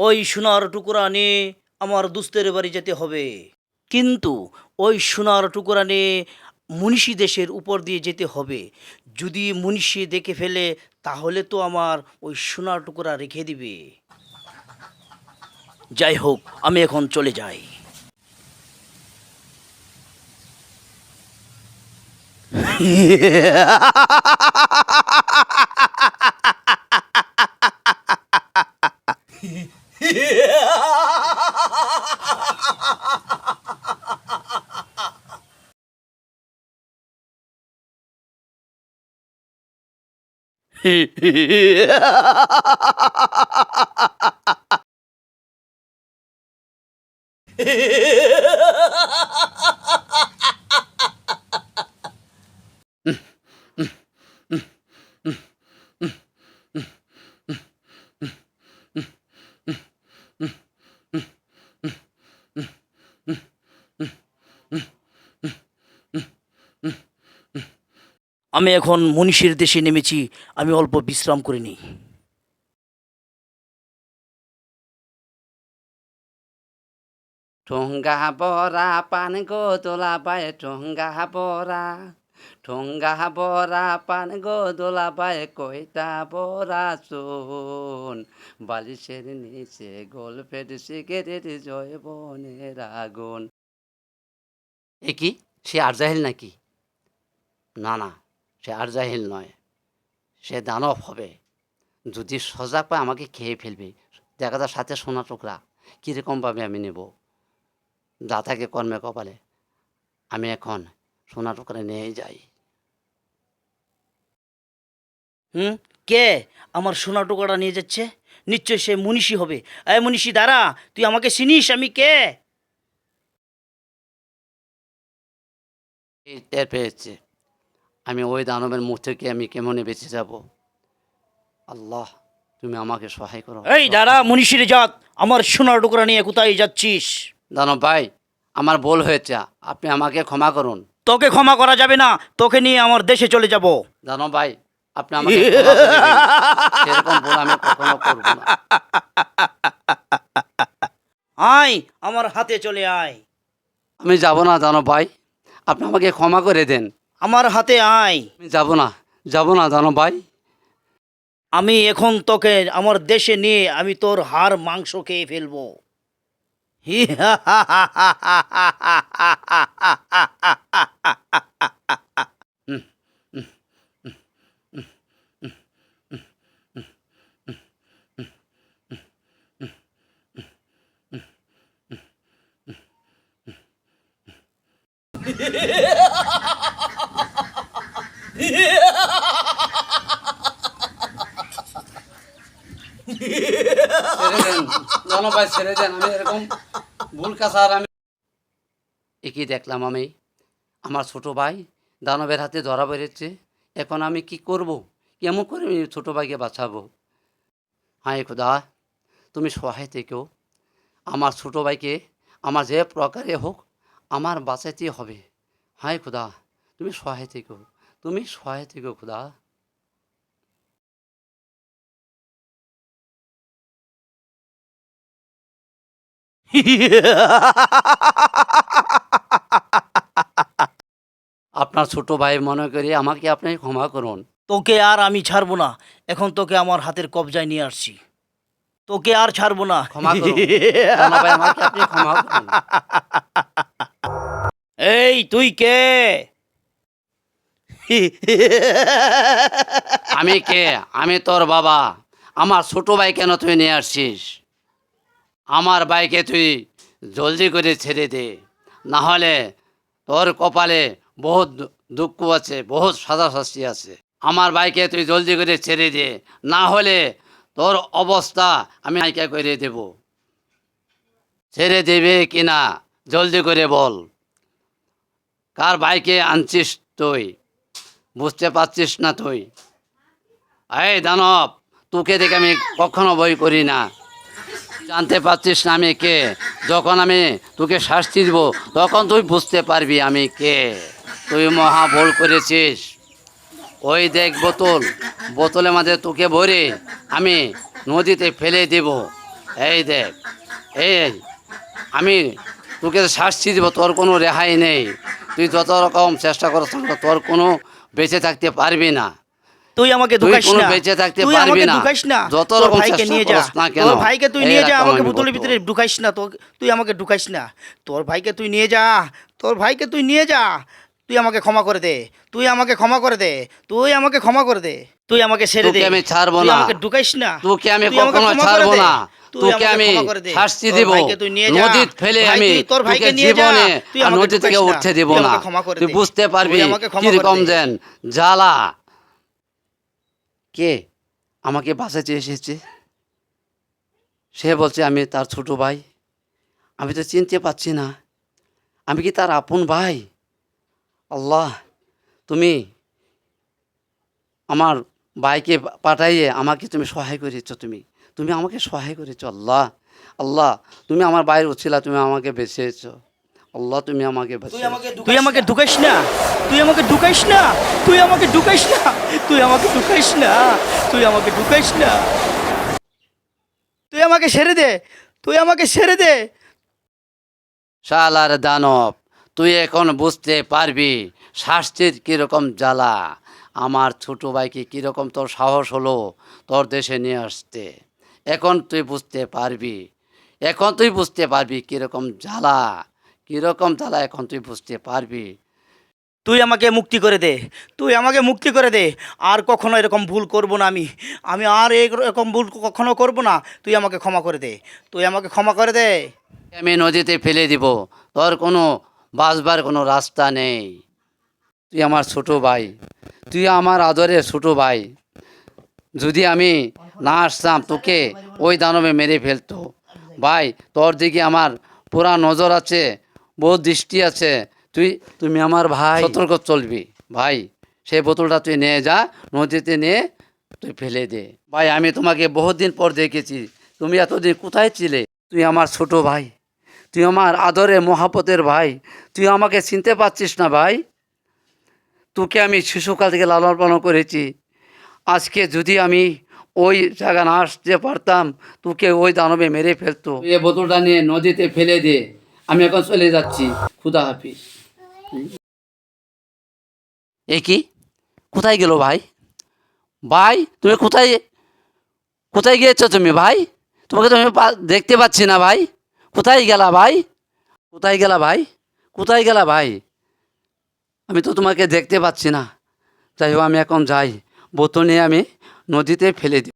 ওই সোনার টুকরা নিয়ে আমার দুস্তের বাড়ি যেতে হবে। কিন্তু ওই সোনার টুকরা নিয়ে মুনিষী দেশের উপর দিয়ে যেতে হবে। যদি মুনিষী দেখে ফেলে, তাহলে তো আমার ওই সোনার টুকরা রেখে দিবে। যাই হোক, আমি এখন চলে যাই। Mm-hmm. আমি এখন মনীষীর দেশে নেমেছি, আমি অল্প বিশ্রাম করে নিই। ঠোঙ্গা বরা পান গো দোলা বাই ঠোঙ্গা বরা ঠোঙ্গা বরা পান গো বাই কয়টা বরা চোন। বালিশের নিচে গল্পের সিগারেট জয় বনের আগুন। এ কি? সে আরজাহিল নাকি? না না, সে আরজাহিল নয়। সে দানব হবে। যদি সজাগ পায় আমাকে খেয়ে ফেলবে। দেখা যার সাথে সোনা টুকরা কীরকমভাবে আমি নেব। থাকে কর্মে কপালে। আমি এখন সোনা টুকরা নিয়ে যাই। হুম? কে আমার সোনা টুকরাটা নিয়ে যাচ্ছে? নিশ্চয় সে মনীষী হবে। এ মনীষী দাঁড়া তুই আমাকে চিনিস আমি কে? টের পেয়েছে। আমি ওই দানবের মুখ থেকে আমি কেমনে বেঁচে যাব? আল্লাহ তুমি আমাকে সহায় করো। এই দাঁড়া মনীষীর জাত আমার সোনার টুকরা নিয়ে কোথায় যাচ্ছিস? দানব ভাই আমার ভুল হয়েছে। আপনি আমাকে ক্ষমা করুন। তোকে ক্ষমা করা যাবে না তোকে নিয়ে আমার দেশে চলে যাব। জানো ভাই আপনি আমাকে ক্ষমা করে দিন। সেরকম ভুল আমি কখনো করব না। আয় আমার হাতে চলে আয়। আমি যাব না জানো ভাই আপনি আমাকে ক্ষমা করে দেন। আমার হাতে আয়। আমি যাব না যাব না জানো ভাই। আমি এখন তোকে আমার দেশে নিয়ে আমি তোর হাড় মাংস খেয়ে ফেলব। জনবাদ ছেড়ে দেন আমি এরকম ভুল কাজ আর আমি একই দেখলাম আমি। আমার ছোট ভাই দানবের হাতে ধরা বেড়েছে এখন আমি কি করব? কেমন করে আমি ছোট ভাইকে বাঁচাবো? হায় খোদা, তুমি সহায় থেকেও আমার ছোট ভাইকে আমার যে প্রকারে হোক আমার বাঁচাতে হবে। হায় খোদা, তুমি সহায় থেকেও তুমি সহায় থেকেও খোদা। আপনার ছোট ভাই মনে করি আমাকে আপনি ক্ষমা করুন। তোকে আর আমি ছাড়বো না। এখন তোকে আমার হাতের কবজায় নিয়ে আসছি। তোকে আর ছাড়বো না। ক্ষমা করুন। দানা ভাই আমাকে আপনি ক্ষমা করুন। এই তুই কে? আমি কে? আমি তোর বাবা। আমার ছোট ভাই কেন তুই নিয়ে আসছিস? আমার বাইকে তুই জলদি করে ছেড়ে দে। না হলে তোর কপালে বহুত দুঃখ আছে, বহুত সাজা শাস্তি আছে। আমার বাইকে তুই জলদি করে ছেড়ে দে। না হলে তোর অবস্থা আমি নাইকা করে দেব। ছেড়ে দেবে কি না, জলদি করে বল। কার বাইকে আনছিস তুই? বুঝতে পারছিস না তুই? এই দানব, তোকে দেখে আমি কখনো বই করি না। জানতে পারছিস না আমি কে? যখন আমি তোকে শাস্তি দিব, তখন তুই বুঝতে পারবি আমি কে। তুই মহা ভুল করেছিস। ওই দেখ বোতল, বোতলের মাঝে তোকে ভরে আমি নদীতে ফেলে দেব। এই দেখ এই, আমি তোকে শাস্তি দিব, তোর কোনো রেহাই নেই। তুই যত রকম চেষ্টা করছ, তোর কোনো বেঁচে থাকতে পারবি না। তুই আমাকে ঢুকাইস না। বেঁচে থাকতে তুই আমাকে ঢুকাইস না। যত রকম ভাইকে নিয়ে যা। তোর ভাইকে তুই নিয়ে যা আমাকে বোতলের ভিতরে ঢুকাইস না। তো তুই আমাকে ঢুকাইস না। তোর ভাইকে তুই নিয়ে যা। তোর ভাইকে তুই নিয়ে যা। তুই আমাকে ক্ষমা করে দে। তুই আমাকে ক্ষমা করে দে। তুই আমাকে ক্ষমা করে দে। তুই আমাকে ছেড়ে দে। আমি ছাড়বো না। আমাকে ঢুকাইস না। তোকে আমি কখনো ছাড়বো না। তুই তোকে আমি। শাস্তি দিব। নদীত ফেলে আমি তোর ভাইকে। জীবনে নদী থেকে। উঠতে দিব না। তুই। বুঝতে পারবি কীরকম যেন। জ্বালা। কে আমাকে বাঁচাতে এসেছে? সে বলছে, আমি তার ছোট ভাই। আমি তো চিনতে পারছি না। আমি কি তার আপন ভাই? আল্লাহ, তুমি আমার ভাইকে পাঠাইয়ে আমাকে তুমি সহায় করেছ তুমি। তুমি আমাকে সহায় করেছ, আল্লাহ। আল্লাহ, তুমি আমার বাইরে উচ্ছিলা তুমি আমাকে বেঁচেছো আল্লাহ তুমি আমাকে তুই আমাকে তুই আমাকে ঢুকাইস না। তুই আমাকে ঢুকাইস না। তুই আমাকে ঢুকাইস না। তুই আমাকে ঢুকাইস না। তুই আমাকে ঢুকাইস না। তুই আমাকে ছেড়ে দে। তুই আমাকে ছেড়ে দে। শালার দানব তুই এখন বুঝতে পারবি শাস্তির কীরকম জ্বালা। আমার ছোট ভাইকে কীরকম তোর সাহস হলো তোর দেশে নিয়ে আসতে। এখন তুই বুঝতে পারবি। এখন তুই বুঝতে পারবি কীরকম জ্বালা। কীরকম জ্বালা এখন তুই বুঝতে পারবি? তুই আমাকে মুক্তি করে দে তুই আমাকে মুক্তি করে দে। আর কখনো এরকম ভুল করব না আমি। আমি আর এরকম ভুল কখনো করব না। তুই আমাকে ক্ষমা করে দে। তুই আমাকে ক্ষমা করে দে। আমি নদীতে ফেলে দিব। তোর কোনো বাসবার কোনো রাস্তা নেই। তুই আমার ছোট ভাই। তুই আমার আদরের ছোট ভাই। যদি আমি না আসতাম তোকে ওই দানবে মেরে ফেলতো। ভাই তোর দিকে আমার পুরা নজর আছে। বহু দৃষ্টি আছে। তুই তুমি আমার ভাই। সতর্ক চলবি। ভাই সেই বোতলটা তুই নিয়ে যা নদীতে নিয়ে তুই ফেলে দে। ভাই আমি তোমাকে বহুদিন পর দেখেছি। তুমি এতদিন কোথায় ছিলে? তুই আমার ছোট ভাই। তুই আমার আদরে মহাপতের ভাই। তুই আমাকে চিনতে পারছিস না ভাই। তোকে আমি শিশুকাল থেকে লালন পালন করেছি। আজকে যদি আমি ওই জায়গা না আসতে পারতাম তোকে ওই দানবে মেরে ফেলতো। এ বোতলটা নিয়ে নদীতে ফেলে দে। আমি এখন চলে যাচ্ছি। খুদা হাফিজ। এ কি? কোথায় গেল ভাই? ভাই, তুমি কোথায় কোথায় গিয়েছো তুমি ভাই? তোমাকে তো আমি দেখতে পাচ্ছি না ভাই। কোথায় গেলা ভাই? কোথায় গেলা ভাই? কোথায় গেলা ভাই? আমি তো তোমাকে দেখতে পাচ্ছি না। যাই হোক, আমি এখন যাই। বোতনে আমি নদীতে ফেলে দিই